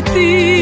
як